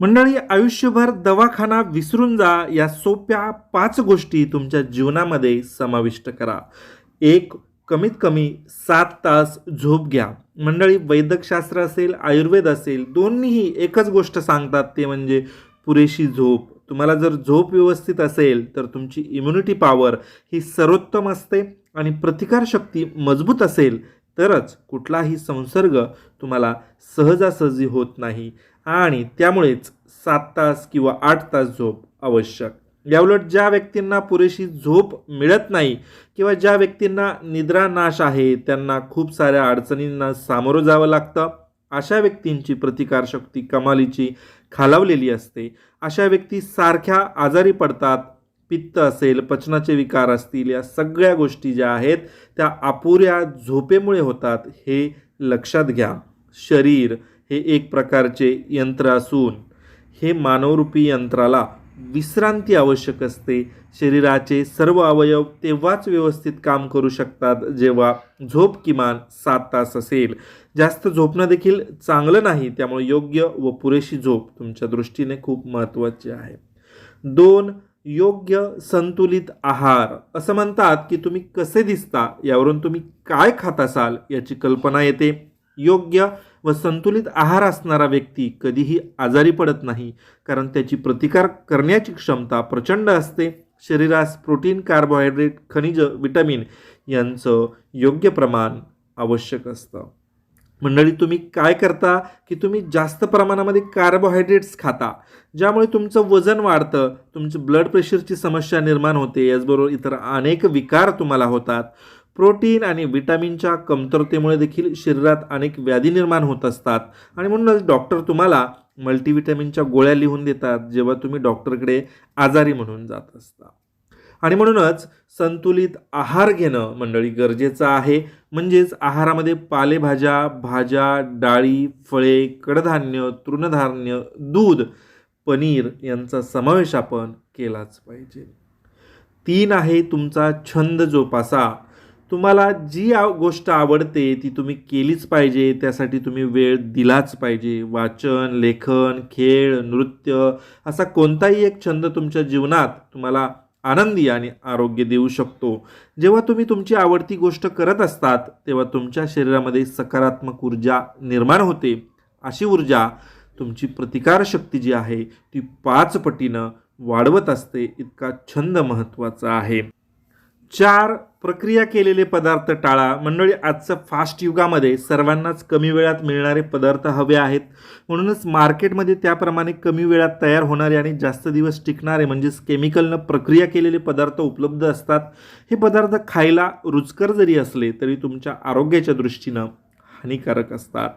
मंडळी आयुष्यभर दवाखाना विसरून जा या सोप्या पाच गोष्टी तुमच्या जीवनामध्ये समाविष्ट करा. एक कमीत कमी सात तास झोप घ्या. मंडळी वैद्यकशास्त्र असेल आयुर्वेद असेल दोन्हीही एकच गोष्ट सांगतात ते म्हणजे पुरेशी झोप. तुम्हाला जर झोप व्यवस्थित असेल तर तुमची इम्युनिटी पॉवर ही सर्वोत्तम असते आणि प्रतिकारशक्ती मजबूत असेल तरच कुठलाही संसर्ग तुम्हाला सहजासहजी होत नाही. आणि त्यामुळेच सात तास किंवा आठ तास झोप आवश्यक. याउलट ज्या व्यक्तींना पुरेशी झोप मिळत नाही किंवा ज्या व्यक्तींना निद्रा नाश आहे त्यांना खूप साऱ्या अडचणींना सामोरं जावं लागतं. अशा व्यक्तींची प्रतिकारशक्ती कमालीची खालावलेली असते. अशा व्यक्ती सारख्या आजारी पडतात पित्त असेल पचनाचे विकार असतील या सगळ्या गोष्टी ज्या आहेत त्या अपुऱ्या झोपेमुळे होतात हे लक्षात घ्या. शरीर हे एक प्रकारचे यंत्र असून हे मानवरूपी यंत्राला विश्रांती आवश्यक असते. शरीराचे सर्व अवयव तेव्हाच व्यवस्थित काम करू शकतात जेव्हा झोप किमान सात तास असेल. जास्त झोपणं देखील चांगलं नाही त्यामुळे योग्य व पुरेशी झोप तुमच्या दृष्टीने खूप महत्त्वाची आहे. दोन योग्य संतुलित आहार. असं म्हणतात की तुम्ही कसे दिसता यावरून तुम्ही काय खात असाल याची कल्पना येते. योग्य व संतुलित आहार असणारा व्यक्ती कधीही आजारी पडत नाही कारण त्याची प्रतिकार करण्याची क्षमता प्रचंड असते. शरीरास प्रोटीन कार्बोहायड्रेट खनिज विटॅमिन यांचं योग्य प्रमाण आवश्यक असतं. मंडळी तुम्ही काय करता की तुम्ही जास्त प्रमाणामध्ये कार्बोहायड्रेट्स खाता ज्यामुळे तुमचं वजन वाढतं तुमचं ब्लड प्रेशरची समस्या निर्माण होते याचबरोबर इतर अनेक विकार तुम्हाला होतात. प्रोटीन आणि विटॅमिनच्या कमतरतेमुळे देखील शरीरात अनेक व्याधी निर्माण होत असतात. आणि म्हणूनच डॉक्टर तुम्हाला मल्टीविटॅमिनच्या गोळ्या लिहून देतात जेव्हा तुम्ही डॉक्टरकडे आजारी म्हणून जात असता. आणि म्हणूनच संतुलित आहार घेणं मंडळी गरजेचं आहे. म्हणजेच आहारामध्ये पालेभाज्या भाज्या डाळी फळे कडधान्य तृणधान्य दूध पनीर यांचा समावेश आपण केलाच पाहिजे. तीन आहे तुमचा छंद जोपासा. तुम्हाला जी आव गोष्ट आवडते ती तुम्ही केलीच पाहिजे त्यासाठी तुम्ही वेळ दिलाच पाहिजे. वाचन लेखन खेळ नृत्य असा कोणताही एक छंद तुमच्या जीवनात तुम्हाला आनंदी आणि आरोग्य देऊ शकतो. जेव्हा तुम्ही तुमची आवडती गोष्ट करत असतात तेव्हा तुमच्या शरीरामध्ये सकारात्मक ऊर्जा निर्माण होते. अशी ऊर्जा तुमची प्रतिकारशक्ती जी आहे ती पाच पटीनं वाढवत असते. इतका छंद महत्त्वाचा आहे. चार प्रक्रिया केलेले पदार्थ टाळा. मंडळी आजचं फास्ट युगामध्ये सर्वांनाच कमी वेळात मिळणारे पदार्थ हवे आहेत. म्हणूनच मार्केटमध्ये त्याप्रमाणे कमी वेळात तयार होणारे आणि जास्त दिवस टिकणारे म्हणजेच केमिकलनं प्रक्रिया केलेले पदार्थ उपलब्ध असतात. हे पदार्थ खायला रुचकर जरी असले तरी तुमच्या आरोग्याच्या दृष्टीनं हानिकारक असतात.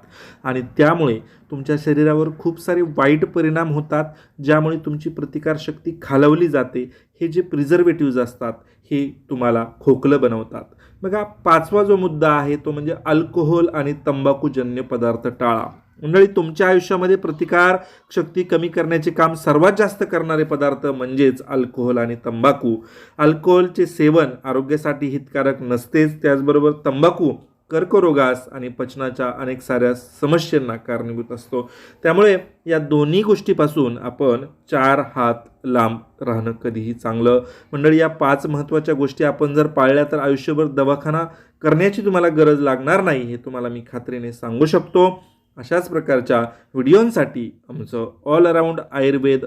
आणि त्यामुळे तुमच्या शरीरावर खूप सारे वाईट परिणाम होतात ज्यामुळे तुमची प्रतिकारशक्ती खालवली जाते. हे जे प्रिझर्वेटिव्ज असतात हे तुम्हाला खोकलं बनवतात. बघा पाचवा जो मुद्दा आहे तो म्हणजे अल्कोहोल आणि तंबाखूजन्य पदार्थ टाळा. मंडळी तुमच्या आयुष्यामध्ये प्रतिकार शक्ती कमी करण्याचे काम सर्वात जास्त करणारे पदार्थ म्हणजेच अल्कोहोल आणि तंबाखू. अल्कोहोलचे सेवन आरोग्यासाठी हितकारक नसतेच त्याचबरोबर तंबाखू कर्करोगास आणि पचनाच्या अनेक साऱ्या समस्यांना कारणीभूत असतो. त्यामुळे या दोन्ही गोष्टीपासून आपण चार हात लांब राहणं कधीही चांगलं. मंडळी या पाच महत्त्वाच्या गोष्टी आपण जर पाळल्या तर आयुष्यभर दवाखाना करण्याची तुम्हाला गरज लागणार नाही हे तुम्हाला मी खात्रीने सांगू शकतो. अशाच प्रकारच्या व्हिडिओंसाठी आमचं ऑल अराऊंड आयुर्वेद